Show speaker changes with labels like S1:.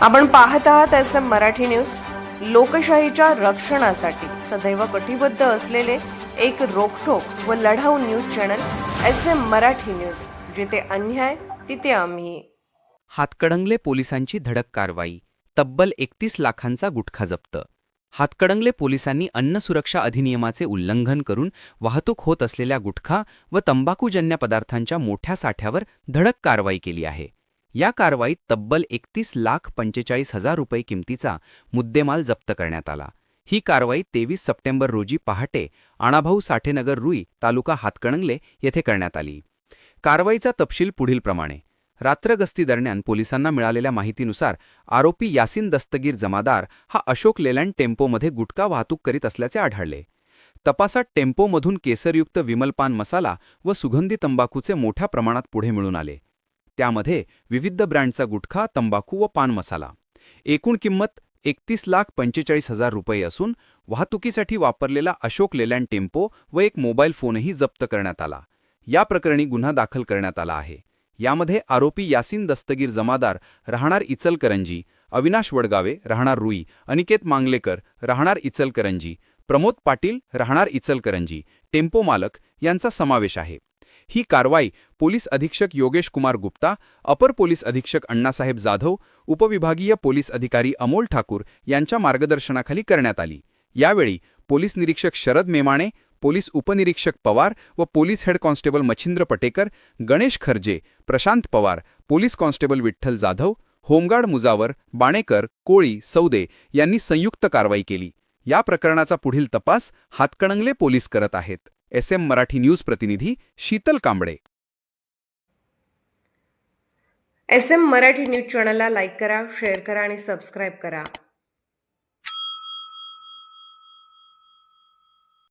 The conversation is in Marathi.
S1: आपण पाहत आहात एस एम मराठी न्यूज. लोकशाहीच्या रक्षणासाठी सदैव कटिबद्ध असलेले एक रोखोक व लढाऊ news channel S M Marathi news. जिथे अन्याय तिथे आम्ही.
S2: हातकडंगले पोलिसांची धडक कारवाई. तब्बल एकतीस लाखांचा गुटखा जप्त. हातकडंगले पोलिसांनी अन्न सुरक्षा अधिनियमाचे उल्लंघन करून वाहतूक होत असलेल्या गुटखा व तंबाखूजन्य पदार्थांच्या मोठ्या साठ्यावर धडक कारवाई केली आहे. या कारवाईत तब्बल एकतीस लाख पंचेचाळीस हजार रुपये किमतीचा मुद्देमाल जप्त करण्यात आला. ही कारवाई तेवीस सप्टेंबर रोजी पहाटे आणाभाऊ साठेनगर रुई तालुका हातकणंगले येथे करण्यात आली. कारवाईचा तपशील पुढीलप्रमाणे रात्रगस्तीदरम्यान पोलिसांना मिळालेल्या माहितीनुसार आरोपी यासिन दस्तगीर जमादार हा अशोक लेलँड टेम्पोमध्ये गुटखा वाहतूक करीत असल्याचे आढळले. तपासात टेम्पोमधून केसरयुक्त विमलपान मसाला व सुगंधी तंबाखूचे मोठ्या प्रमाणात पुढे मिळून आले. त्यामध्ये विविध ब्रँडचा गुटखा तंबाखू व पान मसाला. एकूण किंमत एकतीस लाख पंचेचाळीस हजार रुपये असून वाहतुकीसाठी वापरलेला अशोक लेलँड टेम्पो व एक मोबाईल फोनही जप्त करण्यात आला. या प्रकरणी गुन्हा दाखल करण्यात आला आहे. यामध्ये आरोपी यासिन दस्तगीर जमादार राहणार इचलकरंजी अविनाश वडगावे राहणार रुई अनिकेत मांगलेकर राहणार इचलकरंजी प्रमोद पाटील राहणार इचलकरंजी टेम्पो मालक यांचा समावेश आहे. ही कारवाई पोलीस अधीक्षक योगेश कुमार गुप्ता अपर पोलीस अधीक्षक अण्णासाहेब जाधव उपविभागीय पोलीस अधिकारी अमोल ठाकूर यांच्या मार्गदर्शनाखाली करण्यात आली. यावेळी पोलीस निरीक्षक शरद मेमाणे पोलीस उपनिरीक्षक पवार व police head constable Machhindra Patekar Ganesh Kharje Prashant Pawar police constable Vitthal Jadhav home guard Mujawar Banekar Koli Saude यांनी संयुक्त कारवाई केली. या प्रकरणाचा पुढील तपास हातकणंगले पोलीस करत आहेत. एस एम मराठी न्यूज प्रतिनिधी Sheetal Kamble.
S1: S M Marathi news चॅनलला लाईक करा शेअर करा आणि सबस्क्राईब करा.